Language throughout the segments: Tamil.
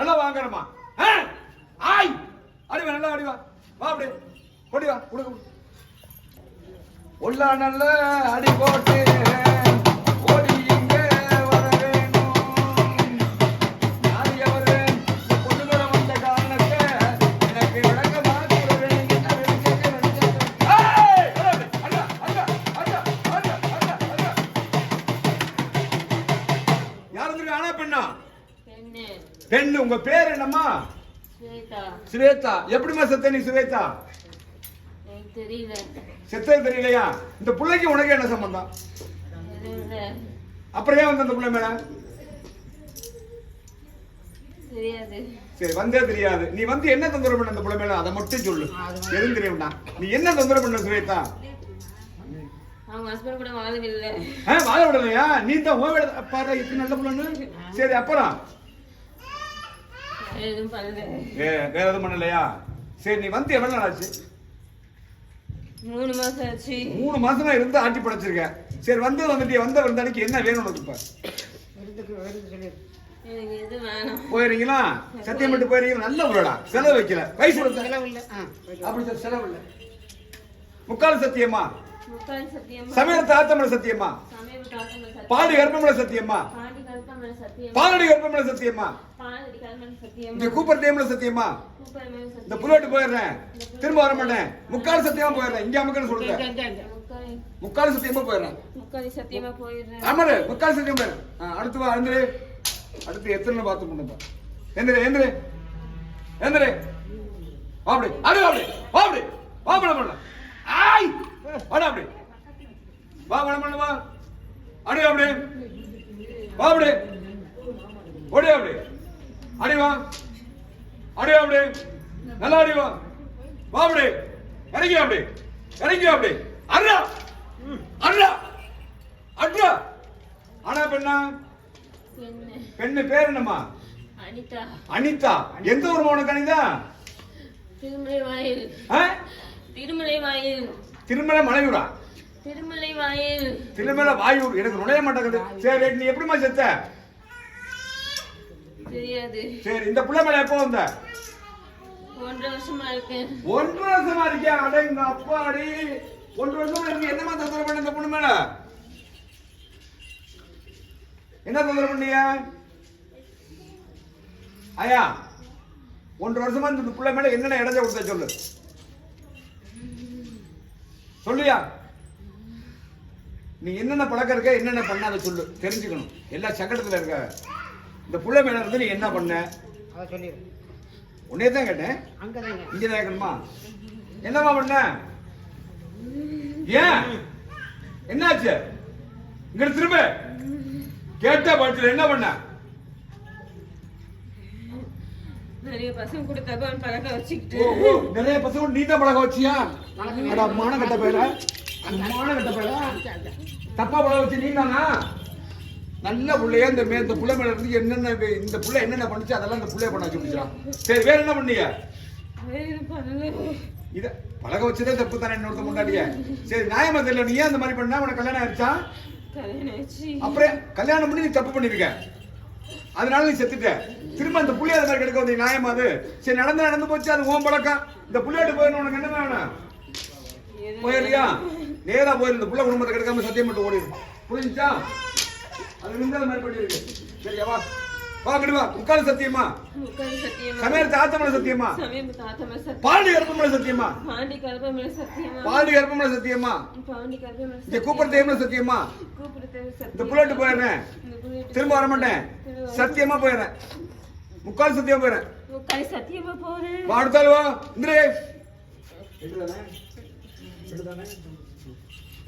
நல்லா வாங்கணுமா? ஆய்! அடிவா நல்லா அடிவா. வா அப்படியே அப்படி. கொடி வா கொடுக்க உள்ளா நல்ல அடி போட்டு. பெண்ணு உங்க பேர் என்னம்மா? ஸ்வேதா. சுவேதா எப்படிம்மா செத்த நீ சுவேதா செத்தது தெரியலையா? இந்த பிள்ளைக்கு உனக்கு என்ன சம்பந்தம்? அப்புறம் ஏன் வந்த அந்த பிள்ளை மேல? சரி வந்தே தெரியாது. நீ வந்து என்ன தொந்தரவு பண்ண அந்த பிள்ளை மேல? அதை மட்டும் சொல்லு. எதுவும் தெரியும்டா நீ என்ன தொந்தரவு பண்ண சுவேதா வாழ விடலையா? நீ தான் ஓ பாரு இப்படி நல்ல பிள்ளைன்னு. சரி அப்புறம்? வேற எதுவும் பண்ணலையா? சரி நீ வந்து எவ்வளவு நாள் ஆச்சு? மூணு மாசம் ஆச்சு. மூணு மாசமா இருந்து ஆட்டி படைச்சிருக்க. சரி வந்து வந்துட்டு வந்த வந்தானிக்கு என்ன வேணும் உனக்கு இப்ப? எனக்கு எது வேணாம்? போயிருங்களா சத்தியம் மட்டும் போயிருக்கீங்களா நல்ல உள்ளடா செலவு வைக்கல. வயசு அப்படி சொல்லு, செலவு இல்ல. முக்கால் சத்தியமா? சமயத்து தாத்தமல சத்தியமா பாடி கர்ப்பமல சத்தியமா பாலடி கர்ப்பமல சத்தியமா இங்க கூப்பர் தேமல சத்தியமா இந்த புல்லோட்டு போயிடுறேன். திரும்ப வர மாட்டேன். முக்கால் சத்தியமா போயிடுறேன். இங்க அமுக்கன்னு சொல்றேன். முக்கால் முக்கால் சத்தியமா போயிடுறேன். முக்கால் சத்தியமா போயிடுறேன். ஆமாரு முக்கால் சத்தியம் போயிடுறேன் அடுத்து வா எழுந்துரு அடுத்து எத்தனை பார்த்து பண்ணுப்பா எந்திரு எந்திரு. எந்திரு. அப்படி அடி வா அப்படி வா அப்படி வா பண்ண பண்ண ஆய் வாடா அப்படி வா பண்ண பண்ண வா அடி அப்படி. வா அப்படி. ஓடி அப்படி. அடி வா. அடி அப்படி. நல்லா அடி வா. வா அப்படி. இறங்கி அப்படி. இறங்கி அப்படி. அண்ணா அண்ணா அண்ணா ஆனா பெண்ணா? பெண்ணு. பேர் என்னம்மா? அனிதா. அனிதா. எந்த ஊர் உனக்கு அனிதா? திருமலை வாயில்? திருமலை வாயில் திருமலை மலையூரா? திருமலை வாயில். திருமலை வாயூர் எனக்கு நுழைய மாட்டேங்குது. சரி நீ எப்படிம்மா செத்த? தெரியாது. சரி இந்த பிள்ளை மேல எப்போ வந்த? ஒன்றரை வருஷமா இருக்கேன். ஒன்றரை வருஷமா இருக்கியா அடங்க அப்பாடி. ஒன்றரை வருஷமா இருக்கு. என்னமா தொந்தரவு பண்ண இந்த பொண்ணு மேல? என்ன தொந்தரவு பண்ணீங்க ஐயா ஒன்றரை வருஷமா இந்த பிள்ளை மேல என்னென்ன இடைஞ்ச கொடுத்த சொல்லு. சொல்லியா? நீ என்னென்ன பழக்கம் இருக்க என்னென்ன பண்ண அதை சொல்லு. தெரிஞ்சுக்கணும். எல்லா சங்கடத்துல இருக்க. இந்த புள்ள மேல இருந்து நீ என்ன பண்ண? அதை சொல்லிடு. உன்னே தான் கேட்டேன். இங்க தான் கேட்கணுமா? என்னம்மா பண்ண? ஏன்? என்னாச்சு? இங்க திரும்ப. கேட்ட பட்சத்தில் என்ன பண்ண? நிறைய பசங்க கூட தபால் பழக்க வச்சுக்கிட்டு. ஓ, ஓ, நிறைய பசங்க நீ தான் பழக வச்சியா? அட மான கட்ட போயிட. மான கட்ட போயிட தப்பா பழக வச்சு நீ தானா நல்ல புள்ளைய இந்த மே இந்த புள்ள மேல இருந்து என்னென்ன இந்த புள்ள என்னென்ன பண்ணுச்சு அதெல்லாம் இந்த புள்ளைய பண்ண வச்சு முடிச்சான் சரி வேற என்ன பண்ணீங்க இத பழக வச்சதே தப்பு தானே இன்னொருத்த முன்னாடியே சரி நியாயமா தெரியல நீ ஏன் அந்த மாதிரி பண்ண? உனக்கு கல்யாணம் ஆயிடுச்சா. அப்புறம் கல்யாணம் பண்ணி நீ தப்பு பண்ணிருக்க. அதனால நீ செத்துட்ட. திரும்ப அந்த புள்ளி அது மாதிரி கிடைக்க வந்து நியாயமா அது? சரி நடந்து நடந்து போச்சு அது ஓம் பழக்கம். இந்த புள்ளியாட்டு போயிடணும் உனக்கு என்ன வேணும்? எதுவும் போயிடுறியா நேரா போயிரு இந்த புள்ள குடும்பத்தை கிடைக்காம சத்தியம் மட்டும் ஓடிடும் புரிஞ்சுச்சா? அது அது மாதிரி பண்ணிருக்கு சரியா வா. வா கிடு வா. முக்கால் சத்தியமா. சமையல் தாத்தமல சத்தியமா. சமயம் தாத்தமல சத்தியம். பாண்டி கருப்பமல சத்தியமா. பாண்டி கல்பமல சத்தியமா. பாண்டி கருப்பமல சத்தியமா. பாண்டி கல்பமல இங்க கூப்பிட தேவல சத்தியமா? இந்த சத்தியம் புள்ளட்டு போயிடுறேன். இந்த புள்ளைட்டு. திரும்ப வர மாட்டேன். சத்தியமா போயிடுறேன். முக்கால் சத்தியமா போயிடுறேன். முக்கால் சத்தியமா போறேன். வா அடுத்தாலும் வா. இந்திரே.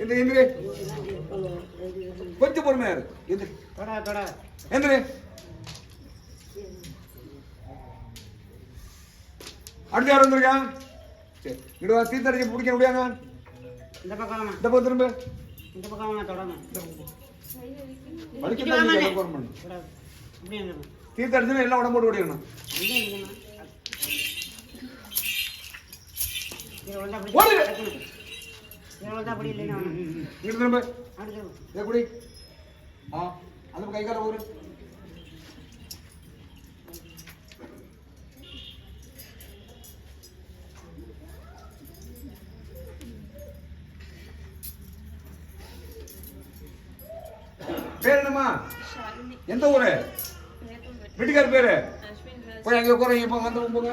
இந்த இந்திரே கொஞ்சம் பொறுமையா இரு. எந்திரி. எந்திரி. அடுத்து யார் வந்திருக்கா சரி இங்க வா தீர்த்தடிச்சு பிடிக்க முடியாங்க இந்த பக்கம் இந்த பக்கம் திரும்ப. இந்த பக்கம் வலிக்கத்தான் நீங்க எல்லாம் உடம்போடு ஓடிடணும். ஓடு. இவ்வளோதான் அப்படி இல்லைன்னா இங்கே திரும்ப. ஆ அந்த கை கால ஊரு. பேர் என்னம்மா? எந்த ஊரு? வீட்டுக்கார் பேரு? போய் அங்கே உட்காரங்க இப்போ வந்து போங்க.